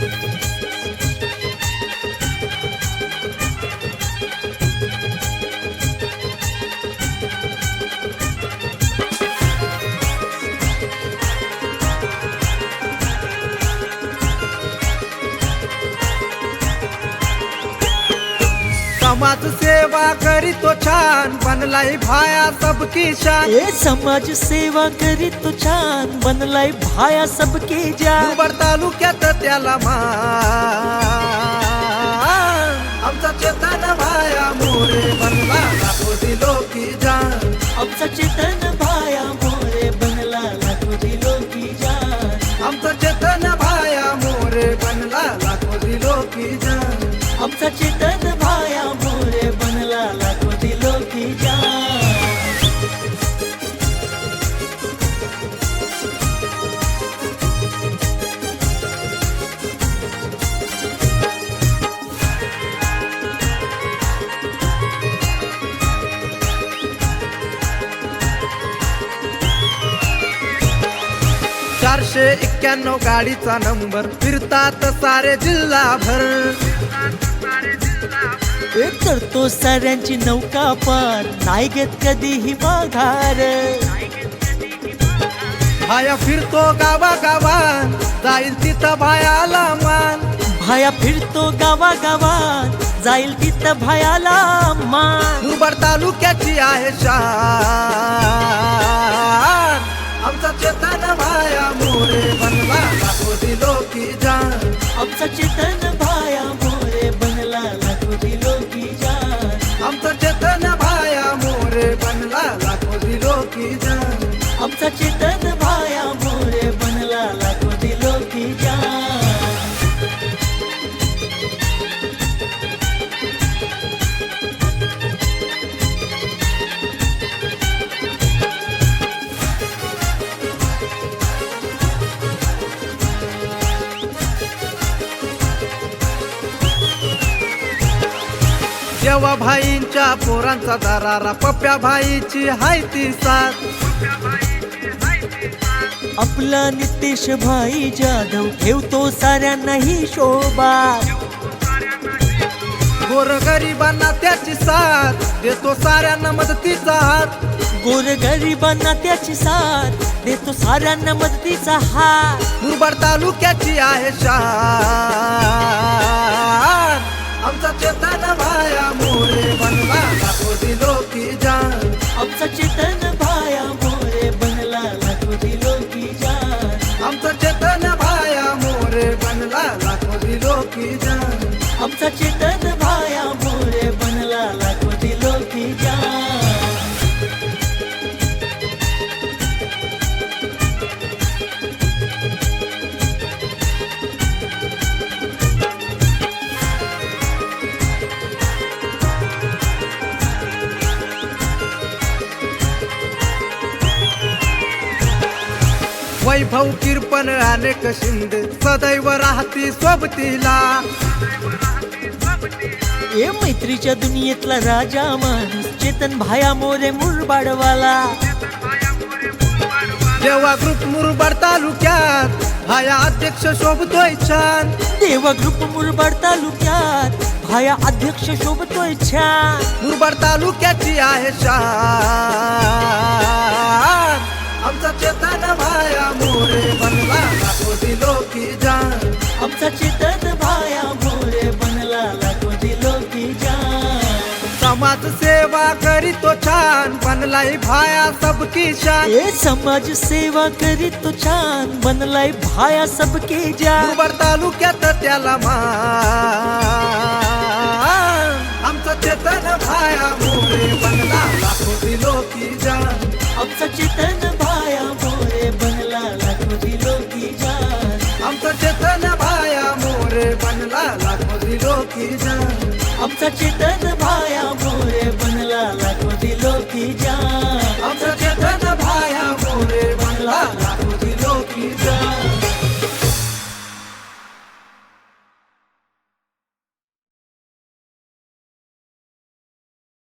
Thank you. समाज सेवा करीतो छान बनलाई भाया सबकी शान। ए समाज सेवा करीत तो छान बनलाय भाया सबके जान। मुरबाड तालुक्यात त्याला मान। आमचा चेतन भाया मोरे बनला लाखो दिलो की जान। आमचा चेतन भाया मोरे बनला लाखो दिलो की जान। आमचा चेतन भाया मोरे बनला लाखो दिलो की जान। आमचा चेतन चारशे एक्क्याण्णव गाडीचा नंबर. फिरतात सारे जिल्हाभर. करतो साऱ्यांची नौका पार. नाही घेत कधीही माघार. भाया फिरतो गावा गावात जाईल तिथं भायाला मान. भाया फिरतो गावा गावात जाईल तिथं भायाला मान. मुरबाड तालुक्याची आहे शान. जान आमचा चेतन भाया देवा भाईंच्या पोरांचा दरारा पप्प्या भाईची हाय ती साथ. आपला नितेश भाई जाधव ठेवतो साऱ्यांनाही शोभा. गोर गरिबांना त्याची साथ देतो साऱ्यांना मदतीचा हात. गोर गरिबांना त्याची साथ देतो साऱ्यांना मदतीचा हात. मुरबाड तालुक्याची आहे शान आमचा चेतन भाया मोरे बनला लाखो दिलो की जान. आमचा चेतन भाया मोरे बनला लाखो दिलो की जान. आमचा चेतन भाया मोरे बनला लाखो दिलो की जान. आमचा चेतन वैभव किरपण अनेक शिंदे सदैव राहती सोबतीला. ए मैत्रीच्या दुनियेतला राजा माणूस चेतन भाया मोरे मुरबाडवाला. जेव्हा ग्रुप मुरबाड तालुक्यात भाया अध्यक्ष शोभतोय छान. देवा ग्रुप मुरबाड तालुक्यात भाया अध्यक्ष शोभतोय छान. मुरबाड तालुक्याची आहे शान. आमचा चेतन भाया मोरे बनला लाखो दिलो की जान. आमचा चेतन भाया मोरे बनला लाखो दिलो की जान. समाज सेवा करीतो छान बनलाई भाया सबकी शान. ए समाज सेवा करीत तो छान बनलाय भाया सबके जान. तालुक्यात त्याला मान. चेतन भाया मोरे बनला